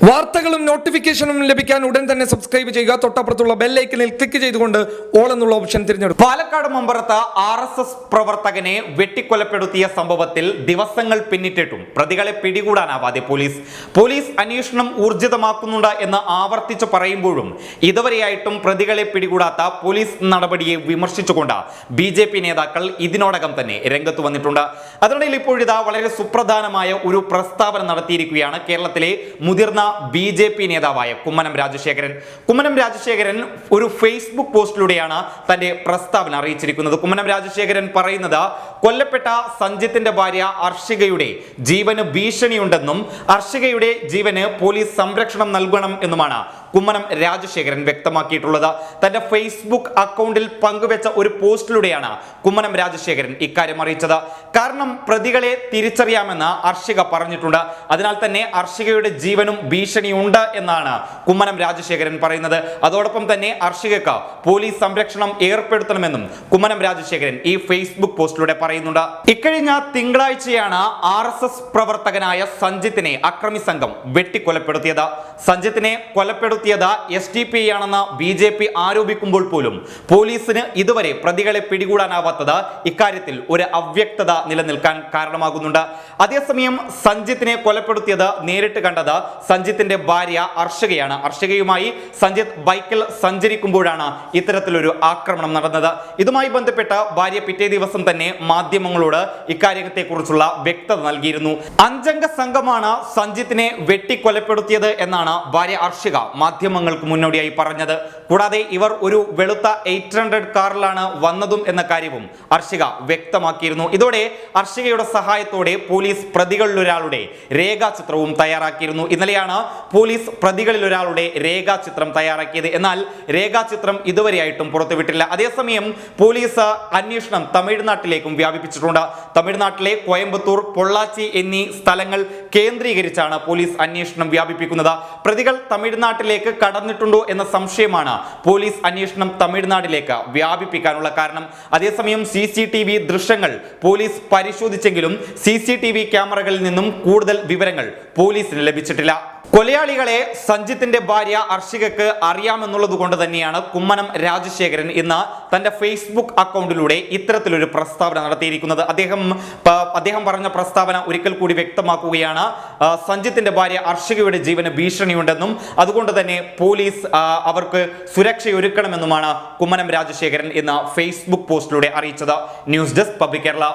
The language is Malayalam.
വാർത്തകളും നോട്ടിഫിക്കേഷനും ലഭിക്കാൻ ഉടൻ തന്നെ സബ്സ്ക്രൈബ് ചെയ്യുക. തൊട്ടപ്പുറത്തുള്ള ബെല്ലൈക്കനിൽ ക്ലിക്ക് ചെയ്തുകൊണ്ട് ഓൾ എന്നുള്ള ഓപ്ഷൻ തിരഞ്ഞെടുക്കും പാലക്കാട് മമ്പറത്ത് ആർ എസ് എസ് പ്രവർത്തകനെ വെട്ടിക്കൊലപ്പെടുത്തിയ സംഭവത്തിൽ ദിവസങ്ങൾ പിന്നിട്ടിട്ടും പ്രതികളെ പിടികൂടാനാവാതെ പോലീസ്. പോലീസ് അന്വേഷണം ഊർജിതമാക്കുന്നുണ്ട് എന്ന് ആവർത്തിച്ച് പറയുമ്പോഴും ഇതുവരെയായിട്ടും പ്രതികളെ പിടികൂടാത്ത പോലീസ് നടപടിയെ വിമർശിച്ചുകൊണ്ട് ബി ജെ പി നേതാക്കൾ ഇതിനോടകം തന്നെ രംഗത്ത് വന്നിട്ടുണ്ട്. അതിനിടയിൽ ഇപ്പോഴിതാ വളരെ സുപ്രധാനമായ ഒരു പ്രസ്താവന നടത്തിയിരിക്കുകയാണ് കേരളത്തിലെ മുതിർന്ന ബി ജെ പി നേതാവായ കുമ്മനം രാജശേഖരൻ. കുമ്മനം രാജശേഖരൻ ഒരു ഫേസ്ബുക്ക് പോസ്റ്റിലൂടെയാണ് തന്റെ പ്രസ്താവന അറിയിച്ചിരിക്കുന്നത്. കുമ്മനം രാജശേഖരൻ പറയുന്നത് കൊല്ലപ്പെട്ട സഞ്ജിത്തിന്റെ ഭാര്യ അർഷികയുടെ ജീവന് ഭീഷണിയുണ്ടെന്നും അർഷികയുടെ ജീവന് പോലീസ് സംരക്ഷണം നൽകണം എന്നുമാണ് കുമ്മനം രാജശേഖരൻ വ്യക്തമാക്കിയിട്ടുള്ളത്. തന്റെ ഫേസ്ബുക്ക് അക്കൗണ്ടിൽ പങ്കുവെച്ച ഒരു പോസ്റ്റിലൂടെയാണ് കുമ്മനം രാജശേഖരൻ ഇക്കാര്യം അറിയിച്ചത്. കാരണം പ്രതികളെ തിരിച്ചറിയാമെന്ന് അർഷിക പറഞ്ഞിട്ടുണ്ട്. അതിനാൽ തന്നെ അർഷികയുടെ ജീവനും ഭീഷണിയുണ്ട് എന്നാണ് കുമ്മനം രാജശേഖരൻ പറയുന്നത്. അതോടൊപ്പം തന്നെ അർഷികക്ക് പോലീസ് സംരക്ഷണം ഏർപ്പെടുത്തണമെന്നും കുമ്മനം രാജശേഖരൻ ഈ ഫേസ്ബുക്ക് പോസ്റ്റിലൂടെ പറയുന്നുണ്ട്. ഇക്കഴിഞ്ഞ തിങ്കളാഴ്ചയാണ് ആർ എസ് എസ് പ്രവർത്തകനായ സഞ്ജിത്തിനെ അക്രമി സംഘം വെട്ടിക്കൊലപ്പെടുത്തിയത്. സഞ്ജിത്തിനെ കൊലപ്പെടുത്തിയത് എസ് ടി പി ആണെന്ന് ബി ജെ പി ആരോപിക്കുമ്പോൾ പോലും പോലീസിന് ഇതുവരെ പ്രതികളെ പിടികൂടാനാവാത്തത് ഇക്കാര്യത്തിൽ ഒരു അവ്യക്തത നിലനിൽക്കാൻ കാരണമാകുന്നുണ്ട്. അതേസമയം സഞ്ജിത്തിനെ കൊലപ്പെടുത്തിയത് നേരിട്ട് കണ്ടത് സഞ്ജിത്തിന്റെ ഭാര്യ അർഷകയാണ്. അർഷകയുമായി സഞ്ജിത്ത് ബൈക്കിൽ സഞ്ചരിക്കുമ്പോഴാണ് ഇത്തരത്തിലൊരു ആക്രമണം നടന്നത്. ഇതുമായി ബന്ധപ്പെട്ട് ഭാര്യ പിറ്റേ ദിവസം തന്നെ മാധ്യമങ്ങളോട് ഇക്കാര്യത്തെക്കുറിച്ചുള്ള വ്യക്തത നൽകിയിരുന്നു. അഞ്ചംഗ സംഘമാണ് സഞ്ജിത്തിനെ വെട്ടിക്കൊലപ്പെടുത്തിയത് എന്നാണ് ഭാര്യ അർഷിക മാധ്യമങ്ങൾക്ക് മുന്നോടിയായി പറഞ്ഞത്. കൂടാതെ ഇവർ ഒരു വെളുത്ത എയ്റ്റ് ഹൺഡ്രഡ് കാറിലാണ് വന്നതും എന്ന കാര്യവും അർഷിക വ്യക്തമാക്കിയിരുന്നു. ഇതോടെ അർഷികയുടെ സഹായത്തോടെ പോലീസ് പ്രതികളിലൊരാളുടെ രേഖാചിത്രവും തയ്യാറാക്കിയിരുന്നു. ഇന്നലെയാണ് പോലീസ് പ്രതികളിലൊരാളുടെ രേഖാചിത്രം തയ്യാറാക്കിയത്. എന്നാൽ രേഖാചിത്രം ഇതുവരെയായിട്ടും പുറത്തുവിട്ടില്ല അതേസമയം പോലീസ് അന്വേഷണം തമിഴ്നാട്ടിലേക്കും വ്യാപിപ്പിച്ചിട്ടുണ്ട്. തമിഴ്നാട്ടിലെ കോയമ്പത്തൂർ പൊള്ളാച്ചി എന്നീ സ്ഥലങ്ങൾ കേന്ദ്രീകരിച്ചാണ് പോലീസ് അന്വേഷണം വ്യാപിപ്പിക്കുന്നത്. പ്രതികൾ തമിഴ്നാട്ടിലേക്ക് കടന്നിട്ടുണ്ടോ എന്ന സംശയമാണ് പോലീസ് അന്വേഷണം തമിഴ്നാട്ടിലേക്ക് വ്യാപിപ്പിക്കാനുള്ള കാരണം. അതേസമയം സി സി ടി വി ദൃശ്യങ്ങൾ പോലീസ് പരിശോധിച്ചെങ്കിലും സി സി ടി വി ക്യാമറകളിൽ നിന്നും കൂടുതൽ വിവരങ്ങൾ പോലീസിന് ലഭിച്ചിട്ടില്ല. കൊലയാളികളെ സഞ്ജിത്തിന്റെ ഭാര്യ അർഷികക്ക് അറിയാമെന്നുള്ളത് കൊണ്ട് തന്നെയാണ് കുമ്മനം രാജശേഖരൻ ഇന്ന് തന്റെ ഫേസ്ബുക്ക് അക്കൗണ്ടിലൂടെ ഇത്തരത്തിലൊരു പ്രസ്താവന നടത്തിയിരിക്കുന്നത്. അദ്ദേഹം അദ്ദേഹം പറഞ്ഞ പ്രസ്താവന ഒരിക്കൽ കൂടി വ്യക്തമാക്കുകയാണ്. സഞ്ജിത്തിന്റെ ഭാര്യ അർഷികയുടെ ജീവന് ഭീഷണിയുണ്ടെന്നും അതുകൊണ്ട് തന്നെ പോലീസ് അവർക്ക് സുരക്ഷയൊരുക്കണമെന്നുമാണ് കുമ്മനം രാജശേഖരൻ ഇന്ന് ഫേസ്ബുക്ക് പോസ്റ്റിലൂടെ അറിയിച്ചത്. News desk public Kerala.